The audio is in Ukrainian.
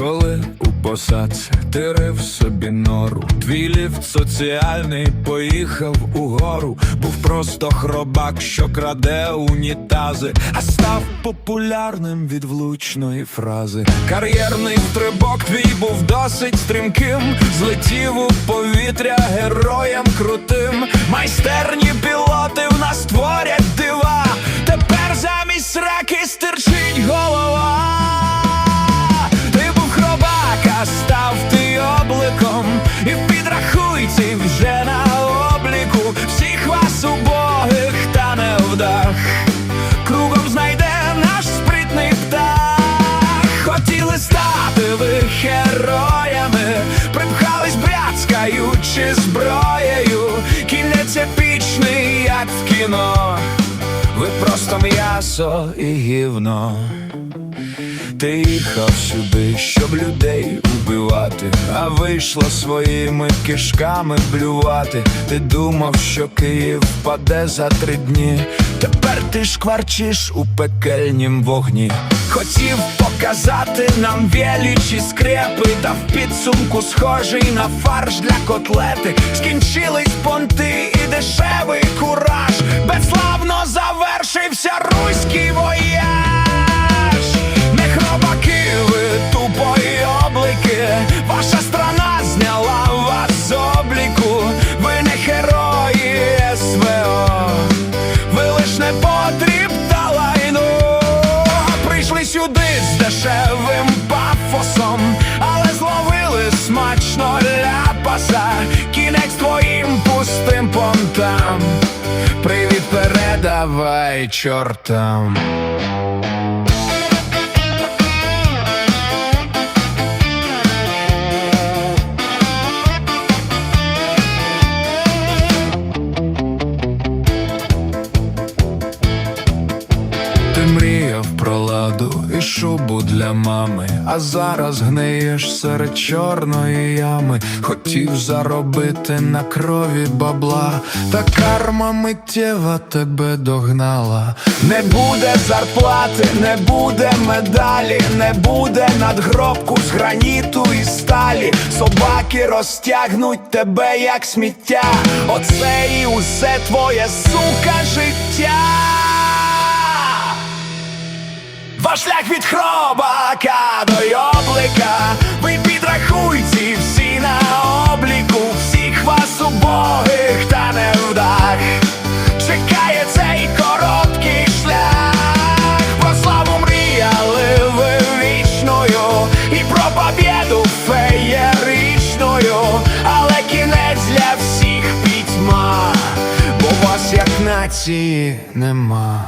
Коли у посадці ти рив собі нору, твій ліфт соціальний поїхав угору, був просто хробак, що краде унітази, а став популярним від влучної фрази. Кар'єрний стрибок твій був досить стрімким, злетів у повітря героєм крутим. Майстерні стати ви героями, припхались бряцкаючи зброєю, кінець епічний, як в кіно. Ви просто м'ясо і гівно. Ти їхав сюди, щоб людей убивати, а вийшла своїми кишками блювати. Ти думав, що Київ паде за три дні. Тепер ти шкварчиш у пекельнім вогні. Хотів показати нам величі скрепи, та в підсумку схожий на фарш для котлети. Скінчились понти і дешевий кураж. Пафосом, але зловили смачно ляпаса, кінець твоїм пустим понтам. Привіт, передавай чортам. Шубу для мами, а зараз гниєш серед чорної ями. Хотів заробити на крові бабла, та карма миттєва тебе догнала. Не буде зарплати, не буде медалі, не буде надгробку з граніту і сталі. Собаки розтягнуть тебе як сміття. Оце і усе твоє сука життя. Ваш шлях від хробака до облика Ви підрахуйте всі на обліку Всіх вас убогих та невдах. Чекає цей короткий шлях. Про славу мріяли ви вічною І про побєду феєричною. Але кінець для всіх пітьма Бо вас як нації нема